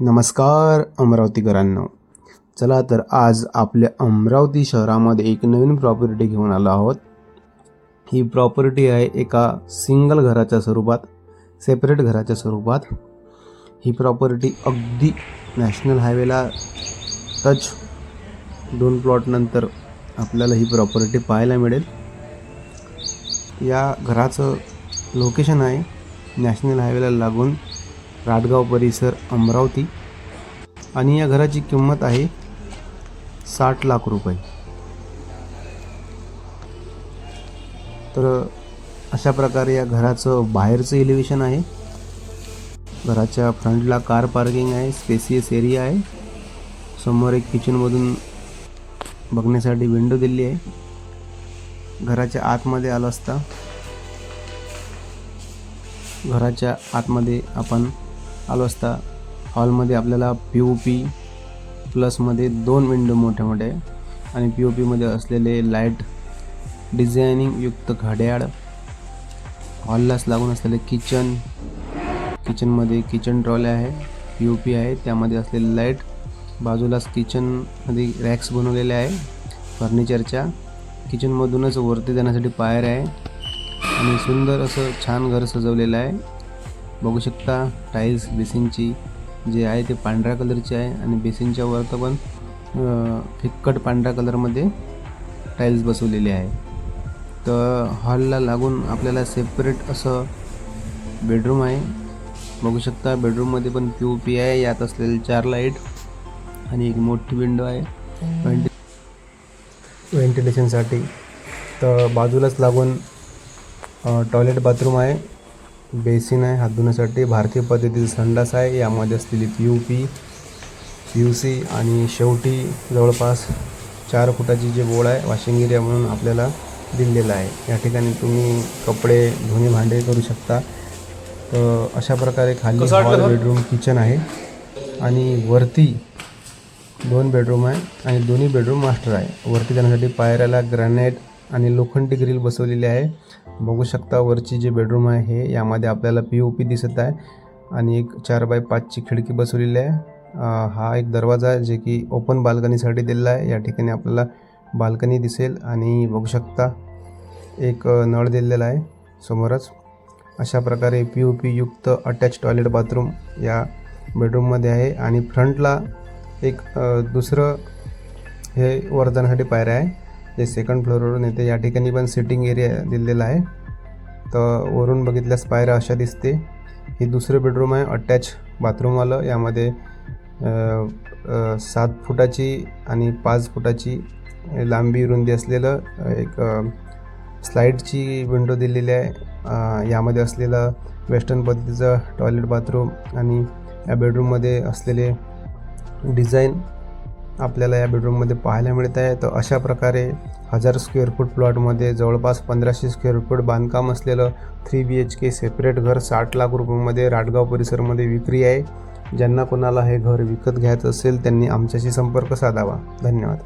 नमस्कार अमरावतीकरांनो. चला तर आज आपल्या अमरावती शहरामध्ये एक नवीन प्रॉपर्टी घेऊन आलो आहोत. ही प्रॉपर्टी आहे एका सिंगल घराच्या स्वरूपात सेपरेट घराच्या स्वरूपात. ही प्रॉपर्टी अगदी नॅशनल हायवेला टच दोन प्लॉटनंतर आपल्याला ही प्रॉपर्टी पाहायला मिळेल. या घराचं लोकेशन आहे नॅशनल हायवेला लागून राटगाव परिसर अमरावती आणि या घराची किंमत आहे साठ लाख रुपये. तर अशा प्रकारे या घराचं बाहेरचं एलिव्हेशन आहे. घराच्या फ्रंटला कार पार्किंग आहे स्पेसियस एरिया आहे. समोर एक किचनमधून बघण्यासाठी विंडो दिली आहे. घराच्या आतमध्ये आलं असता घराच्या आतमध्ये आपण आलो असता. हॉलमध्ये आपल्याला पी ओ पी प्लसमध्ये दोन विंडो मोठ्या मोठे. आणि पी ओ पीमध्ये असलेले लाइट डिझायनिंग युक्त घड्याळ. हॉललाच लागून असलेले किचन किचनमध्ये किचन ट्रॉले आहे पी ओ पी आहे. त्यामध्ये असलेले लाइट बाजूलाच किचनमध्ये रॅक्स बनवलेले आहे फर्निचरच्या किचनमधूनच वरती जाण्यासाठी पायर आहे. आणि सुंदर असं छान घर सजवलेलं आहे. बघू शकता टाईल्स बेसिनची जे आहे ते पांढऱ्या कलरची आहे आणि बेसिनच्या वरतं पण फिक्कट पांढऱ्या कलरमध्ये टाईल्स बसवलेले आहे. तर हॉलला लागून आपल्याला सेपरेट असं बेडरूम आहे. बघू शकता बेडरूममध्ये पण पी ओ पी आहे यात असलेले चार लाइट आणि एक मोठी विंडो आहे. व्हेंटि व्हेंटिलेशनसाठी तर बाजूलाच लागून टॉयलेट बाथरूम आहे. बेसिन आहे हात धुण्यासाठी भारतीय पद्धतीचा संडास आहे. यामध्ये असलेली P U P P U C आणि शेवटी जवळपास चार फुटाची जे बोळ आहे वॉशिंग एरिया म्हणून आपल्याला दिलेला आहे. या ठिकाणी तुम्ही कपडे धुणे भांडे करू शकता. तर अशा प्रकारे खाली हॉल बेडरूम किचन आहे आणि वरती दोन बेडरूम आहे आणि दोन्ही बेडरूम मास्टर आहे. वरती जाण्यासाठी पायऱ्याला ग्रॅनाईट आणि लोखंडी ग्रिल बसवलेली आहे. बघू शकता वरची जे बेडरूम आहे हे यामध्ये आपल्याला पी ओ पी दिसत आहे आणि एक चार बाय पाचची खिडकी बसवलेली आहे. हा एक दरवाजा आहे जे की ओपन बाल्कनीसाठी दिलेला आहे. या ठिकाणी आपल्याला बाल्कनी दिसेल आणि बघू शकता एक नळ दिलेला आहे समोरच. अशा प्रकारे पी ओ पी युक्त अटॅच टॉयलेट बाथरूम या बेडरूममध्ये आहे आणि फ्रंटला एक दुसरं हे वर पायऱ्या आहे. जे सेकंड फ्लोअरवरून येते या ठिकाणी पण सिटिंग एरिया दिलेला आहे. तर वरून बघितल्यास पायऱ्या अशा दिसते. ही दुसरं बेडरूम आहे अटॅच बाथरूमवालं यामध्ये सात फुटाची आणि पाच फुटाची लांबी रुंदी असलेलं एक स्लाईडची विंडो दिलेली आहे. यामध्ये असलेलं वेस्टर्न पद्धतीचं टॉयलेट बाथरूम आणि या बेडरूममध्ये असलेले डिझाईन आपल्याला या बेडरूममध्ये पाहायला मिळत आहे. तर अशा प्रकारे हजार स्क्वेअर फूट प्लॉटमध्ये जवळपास पंधराशे स्क्वेअर फूट बांधकाम असलेलं three B H K separate घर साठ लाख रुपयामध्ये राटगाव परिसरमध्ये विक्री आहे. ज्यांना कोणाला हे घर विकत घ्यायचं असेल त्यांनी आमच्याशी संपर्क साधावा. धन्यवाद.